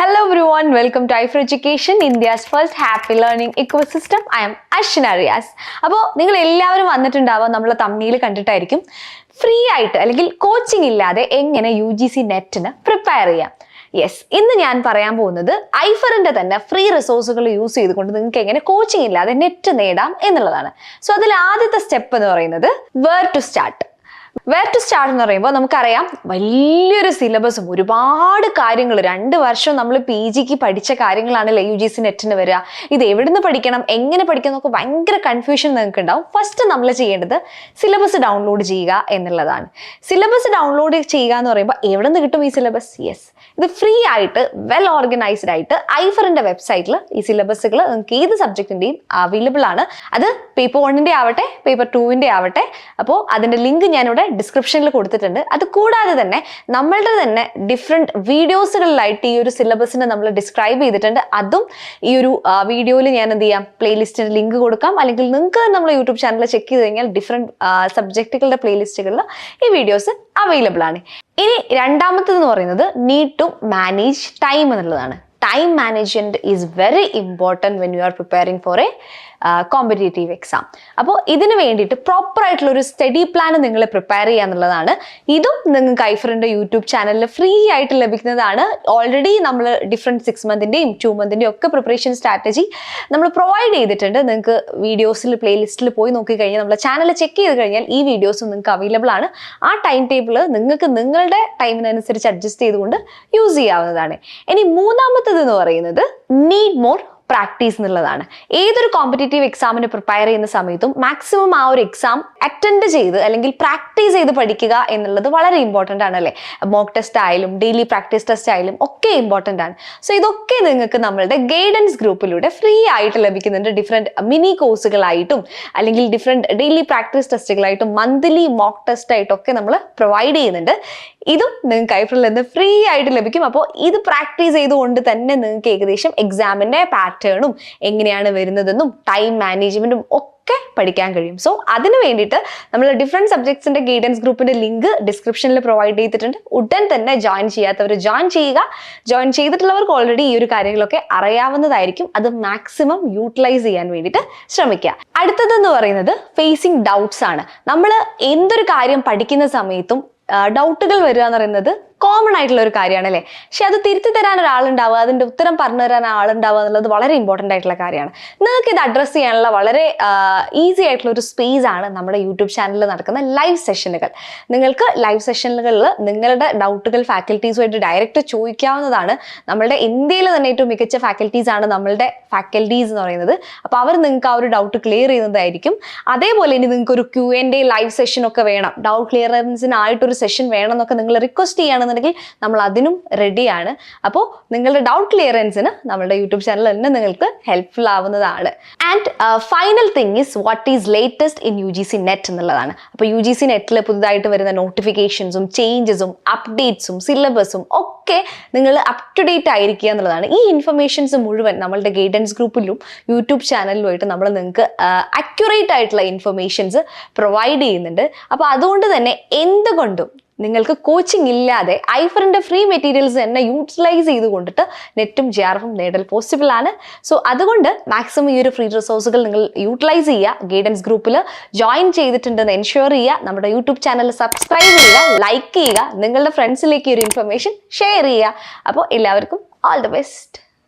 Hello everyone, welcome to iFor Education, India's first happy learning ecosystem. I am Ashna Riyas അപ്പോൾ നിങ്ങൾ എല്ലാവരും വന്നിട്ടുണ്ടാവുക നമ്മളെ തമ്മിയിൽ കണ്ടിട്ടായിരിക്കും. Free ആയിട്ട് അല്ലെങ്കിൽ കോച്ചിങ് ഇല്ലാതെ എങ്ങനെ യു ജി സി നെറ്റിന് പ്രിപ്പയർ ചെയ്യാം. യെസ് ഇന്ന് ഞാൻ പറയാൻ പോകുന്നത് ഐഫറിന്റെ തന്നെ ഫ്രീ റിസോഴ്സുകൾ യൂസ് ചെയ്തുകൊണ്ട് നിങ്ങൾക്ക് എങ്ങനെ കോച്ചിങ് ഇല്ലാതെ നെറ്റ് നേടാം എന്നുള്ളതാണ്. സോ അതിൽ ആദ്യത്തെ സ്റ്റെപ്പ് എന്ന് പറയുന്നത് where to start where to start എന്ന് പറയുമ്പോൾ നമുക്കറിയാം വലിയൊരു സിലബസും ഒരുപാട് കാര്യങ്ങൾ രണ്ട് വർഷം നമ്മൾ പി ജിക്ക് പഠിച്ച കാര്യങ്ങളാണല്ലേ യു ജി സി നെറ്റിന് വരിക. ഇത് എവിടുന്ന് പഠിക്കണം എങ്ങനെ പഠിക്കണം എന്നൊക്കെ ഭയങ്കര കൺഫ്യൂഷൻ നിങ്ങൾക്ക് ഉണ്ടാവും ഫസ്റ്റ് നമ്മൾ ചെയ്യേണ്ടത് സിലബസ് ഡൗൺലോഡ് ചെയ്യുക എന്നുള്ളതാണ്. സിലബസ് ഡൗൺലോഡ് ചെയ്യുക എന്ന് പറയുമ്പോൾ എവിടെ നിന്ന് കിട്ടും ഈ സിലബസ് യെസ് ഇത് ഫ്രീ ആയിട്ട് വെൽ ഓർഗനൈസ്ഡ് ആയിട്ട് ഐഫറിന്റെ വെബ്സൈറ്റിൽ ഈ സിലബസുകൾ നിങ്ങൾക്ക് ഏത് സബ്ജക്റ്റിന്റെയും അവൈലബിൾ ആണ്. അത് പേപ്പർ വണ്ണിന്റെ ആവട്ടെ പേപ്പർ ടുവിന്റെ ആവട്ടെ. അപ്പോൾ അതിന്റെ ലിങ്ക് ഞാനിവിടെ ഡിസ്ക്രിപ്ഷനിൽ കൊടുത്തിട്ടുണ്ട്. അത് കൂടാതെ തന്നെ നമ്മളുടെ തന്നെ ഡിഫറെന്റ് വീഡിയോസുകളിലായിട്ട് ഈ ഒരു സിലബസിനെ നമ്മൾ ഡിസ്ക്രൈബ് ചെയ്തിട്ടുണ്ട്. അതും ഈ ഒരു വീഡിയോയിൽ ഞാൻ എന്ത് ചെയ്യാം? പ്ലേലിസ്റ്റിന് ലിങ്ക് കൊടുക്കാം. അല്ലെങ്കിൽ നിങ്ങൾക്ക് നമ്മുടെ യൂട്യൂബ് ചാനൽ ചെക്ക് ചെയ്ത് കഴിഞ്ഞാൽ ഡിഫറെന്റ് സബ്ജക്റ്റുകളുടെ പ്ലേലിസ്റ്റുകളിൽ ഈ വീഡിയോസ് അവൈലബിൾ ആണ്. ഇനി രണ്ടാമത്തെന്ന് പറയുന്നത് നീഡ് ടു മാനേജ് ടൈം എന്നുള്ളതാണ്. Time management is very important when you are preparing for a competitive exam അപ്പോൾ ഇതിന് വേണ്ടിയിട്ട് പ്രോപ്പർ ആയിട്ടുള്ള ഒരു സ്റ്റഡി പ്ലാൻ നിങ്ങൾ പ്രിപ്പയർ ചെയ്യുക എന്നുള്ളതാണ്. ഇതും നിങ്ങൾക്ക് ഐഫറിന്റെ യൂട്യൂബ് ചാനലിൽ ഫ്രീ ആയിട്ട് ലഭിക്കുന്നതാണ്. ഓൾറെഡി നമ്മൾ ഡിഫറെന്റ് സിക്സ് മന്തിന്റെയും ടു മന്തിന്റെയും ഒക്കെ പ്രിപ്പറേഷൻ സ്ട്രാറ്റജി നമ്മൾ പ്രൊവൈഡ് ചെയ്തിട്ടുണ്ട്. നിങ്ങൾക്ക് വീഡിയോസിൽ പ്ലേലിസ്റ്റിൽ പോയി നോക്കി കഴിഞ്ഞാൽ നമ്മളെ ചാനൽ ചെക്ക് ചെയ്ത് കഴിഞ്ഞാൽ ഈ വീഡിയോസ് നിങ്ങൾക്ക് അവൈലബിൾ ആണ്. ആ ടൈം ടേബിൾ നിങ്ങൾക്ക് നിങ്ങളുടെ ടൈമിനനുസരിച്ച് അഡ്ജസ്റ്റ് ചെയ്തുകൊണ്ട് യൂസ് ചെയ്യാവുന്നതാണ്. ഇനി മൂന്നാമത്തത് എന്ന് പറയുന്നത് നീഡ് മോർ പ്രാക്ടീസ് എന്നുള്ളതാണ്. ഏതൊരു കോമ്പറ്റേറ്റീവ് എക്സാമിന് പ്രിപ്പയർ ചെയ്യുന്ന സമയത്തും മാക്സിമം ആ ഒരു എക്സാം അറ്റൻഡ് ചെയ്ത് അല്ലെങ്കിൽ പ്രാക്ടീസ് ചെയ്ത് പഠിക്കുക എന്നുള്ളത് വളരെ ഇമ്പോർട്ടന്റ് ആണ് അല്ലേ? മോക്ക് ടെസ്റ്റ് ആയാലും ഡെയിലി പ്രാക്ടീസ് ടെസ്റ്റ് ആയാലും ഒക്കെ ഇമ്പോർട്ടന്റ് ആണ്. സോ ഇതൊക്കെ നിങ്ങൾക്ക് നമ്മളുടെ ഗൈഡൻസ് ഗ്രൂപ്പിലൂടെ ഫ്രീ ആയിട്ട് ലഭിക്കുന്നുണ്ട്. ഡിഫറെന്റ് മിനി കോഴ്സുകളായിട്ടും അല്ലെങ്കിൽ ഡിഫറെന്റ് ഡെയിലി പ്രാക്ടീസ് ടെസ്റ്റുകളായിട്ടും മന്ത്ലി മോക്ക് ടെസ്റ്റ് ആയിട്ടൊക്കെ നമ്മൾ പ്രൊവൈഡ് ചെയ്യുന്നുണ്ട്. ഇതും നിങ്ങൾക്ക് ഐഫറിൽ നിന്ന് ഫ്രീ ആയിട്ട് ലഭിക്കും. അപ്പോൾ ഇത് പ്രാക്ടീസ് ചെയ്തുകൊണ്ട് തന്നെ നിങ്ങൾക്ക് ഏകദേശം എക്സാമിന്റെ പാറ്റേണും എങ്ങനെയാണ് വരുന്നതെന്നും ടൈം മാനേജ്മെന്റും ഒക്കെ പഠിക്കാൻ കഴിയും. സോ അതിന് വേണ്ടിയിട്ട് നമ്മൾ ഡിഫറെന്റ് സബ്ജക്ട്സിന്റെ ഗൈഡൻസ് ഗ്രൂപ്പിന്റെ ലിങ്ക് ഡിസ്ക്രിപ്ഷനിൽ പ്രൊവൈഡ് ചെയ്തിട്ടുണ്ട്. ഉടൻ തന്നെ ജോയിൻ ചെയ്യാത്തവർ ജോയിൻ ചെയ്യുക. ജോയിൻ ചെയ്തിട്ടുള്ളവർക്ക് ഓൾറെഡി ഈ ഒരു കാര്യങ്ങളൊക്കെ അറിയാവുന്നതായിരിക്കും. അത് മാക്സിമം യൂട്ടിലൈസ് ചെയ്യാൻ വേണ്ടിയിട്ട് ശ്രമിക്കുക. അടുത്തതെന്ന് പറയുന്നത് ഫേസിങ് ഡൗട്ട്സ് ആണ്. നമ്മൾ എന്തൊരു കാര്യം പഠിക്കുന്ന സമയത്തും ഡൗട്ടുകൾ വരിക എന്ന് പറയുന്നത് കോമൺ ആയിട്ടുള്ള ഒരു കാര്യമാണ് അല്ലേ പക്ഷെ അത് തിരുത്തി തരാൻ ഒരാളുണ്ടാവുക അതിന്റെ ഉത്തരം പറഞ്ഞു തരാൻ ആളുണ്ടാവുക എന്നുള്ളത് വളരെ ഇമ്പോർട്ടന്റ് ആയിട്ടുള്ള കാര്യമാണ്. നിങ്ങൾക്ക് ഇത് അഡ്രസ്സ് ചെയ്യാനുള്ള വളരെ ഈസി ആയിട്ടുള്ള ഒരു സ്പേസ് ആണ് നമ്മുടെ യൂട്യൂബ് ചാനലിൽ നടക്കുന്ന ലൈവ് സെഷനുകൾ നിങ്ങൾക്ക് ലൈവ് സെഷനുകളിൽ നിങ്ങളുടെ ഡൗട്ടുകൾ ഫാക്കൽറ്റീസുമായിട്ട് ഡയറക്റ്റ് ചോദിക്കാവുന്നതാണ്. നമ്മളുടെ ഇന്ത്യയിൽ തന്നെ ഏറ്റവും മികച്ച ഫാക്കൽറ്റീസ് ആണ് നമ്മളുടെ ഫാക്കൽറ്റീസ് എന്ന് പറയുന്നത്. അപ്പോൾ അവർ നിങ്ങൾക്ക് ആ ഒരു ഡൗട്ട് ക്ലിയർ ചെയ്യുന്നതായിരിക്കും. അതേപോലെ ഇനി നിങ്ങൾക്ക് ഒരു Q N day live session ഒക്കെ വേണം. ഡൗട്ട് ക്ലിയറൻസിനായിട്ടൊരു സെഷൻ വേണം എന്നൊക്കെ നിങ്ങൾ റിക്വസ്റ്റ് ചെയ്യുകയാണെന്നുണ്ടെങ്കിൽ നമ്മൾ അതിനും റെഡിയാണ് അപ്പോൾ നിങ്ങളുടെ ഡൗട്ട് ക്ലിയറൻസിന് നമ്മുടെ യൂട്യൂബ് ചാനൽ തന്നെ നിങ്ങൾക്ക് ഹെൽപ്ഫുൾ ആവുന്നതാണ്. And final thing is what is latest in U G C NET എന്നുള്ളതാണ്. അപ്പോൾ യു ജി സി നെറ്റിൽ പുതുതായിട്ട് വരുന്ന നോട്ടിഫിക്കേഷൻസും ചേഞ്ചസും അപ്ഡേറ്റ്സും സിലബസും ഒക്കെ നിങ്ങൾ അപ് ടു ഡേറ്റ് ആയിരിക്കുക എന്നുള്ളതാണ്. ഈ ഇൻഫർമേഷൻസ് മുഴുവൻ നമ്മളുടെ ഗൈഡൻസ് ഗ്രൂപ്പിലും യൂട്യൂബ് ചാനലിലുമായിട്ട് നമ്മൾ നിങ്ങൾക്ക് അക്യുറേറ്റ് ആയിട്ടുള്ള ഇൻഫർമേഷൻസ് പ്രൊവൈഡ് ചെയ്യുന്നുണ്ട്. അപ്പോൾ അതുകൊണ്ട് തന്നെ എന്തുകൊണ്ടും നിങ്ങൾക്ക് കോച്ചിങ് ഇല്ലാതെ ഐഫറിന്റെ ഫ്രീ മെറ്റീരിയൽസ് തന്നെ യൂട്ടിലൈസ് ചെയ്ത് കൊണ്ടിട്ട് നെറ്റും ജെ നേടൽ പോസിബിൾ ആണ്. സോ അതുകൊണ്ട് മാക്സിമം ഈ ഒരു ഫ്രീ റിസോഴ്സുകൾ നിങ്ങൾ യൂട്ടിലൈസ് ചെയ്യുക. ഗൈഡൻസ് ഗ്രൂപ്പിൽ ജോയിൻ ചെയ്തിട്ടുണ്ടെന്ന് എൻഷുർ ചെയ്യുക. നമ്മുടെ യൂട്യൂബ് ചാനൽ സബ്സ്ക്രൈബ് ചെയ്യുക ലൈക്ക് ചെയ്യുക. നിങ്ങളുടെ ഫ്രണ്ട്സിലേക്ക് ഈ ഒരു ഇൻഫർമേഷൻ ഷെയർ ചെയ്യുക. അപ്പോൾ എല്ലാവർക്കും ഓൾ ദി ബെസ്റ്റ്